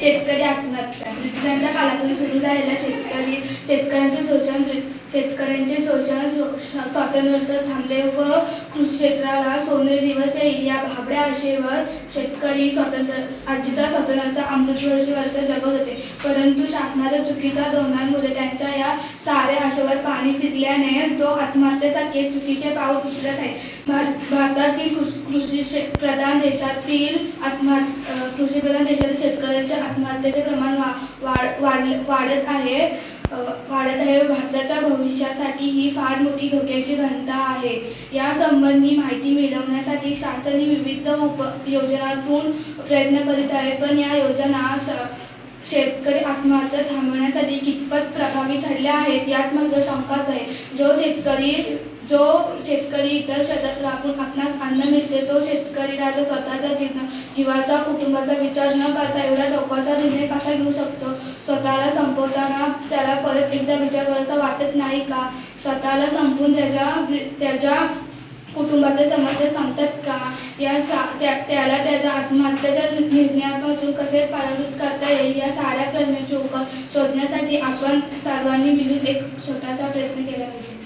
शेतकरी आत्महत्या. ब्रिटिशांच्या काळापूर्वी सुरू झालेल्या शेतकरी शेतकऱ्यांचे शोषण शेतकऱ्यांचे शोषण स्व- स्वातंत्र्य थांबले व कृषी क्षेत्राला सोनेरी दिवस येईल या भाबड्या आशेवर शेतकरी स्वातंत्र्य आजीचा स्वातंत्र्याचा अमृत वर्ष वर्ष जगत होते. परंतु शासनाच्या चुकीच्या धोरणांमुळे त्यांच्या साऱ्या आशेवर पाणी फिरल्याने तो आत्महत्येसारखे चुकीचे पाऊल उचलत आहे. भारत भारतातील कृषी शे- प्रधान देशातील आत्महत्या कृषी प्रधान देशातील शेतकऱ्यांच्या आत्महत्येचे प्रमाण वा वाढ वाढ- वाढत आहे. वाढत आहे. भारताच्या भविष्यासाठी ही फार मोठी धोक्याची घंटा आहे. या संबंधी माहिती मिळवण्यासाठी शासन ही विविध उप योजनातून प्रयत्न करीत आहे. पण या योजना शेतकरी आत्महत्या थांबवण्यासाठी कितपत प्रभावी ठरल्या आहेत यात मात्र शंकाच आहे. जो शेतकरी जो शेतकरी इतर शेतात राबून आपणास अन्न मिळते तो शेतकरी राजा स्वतःच्या जीवन जीवाचा कुटुंबाचा विचार न करता एवढा टोकाचा निर्णय कसा घेऊ शकतो? स्वतःला संपवताना त्याला परत एकदा विचार करायचा वाटत नाही का? स्वतःला संपून त्याच्या त्याच्या कुटुंबाच्या समस्या संपतात का? या सा त्या त्याला त्याच्या आत्महत्याच्या निर्णयापासून कसे पराभूत कर या साऱ्या प्रश्नांची उकल शोधण्यासाठी आपण सर्वांनी मिळून एक छोटासा प्रयत्न केला पाहिजे.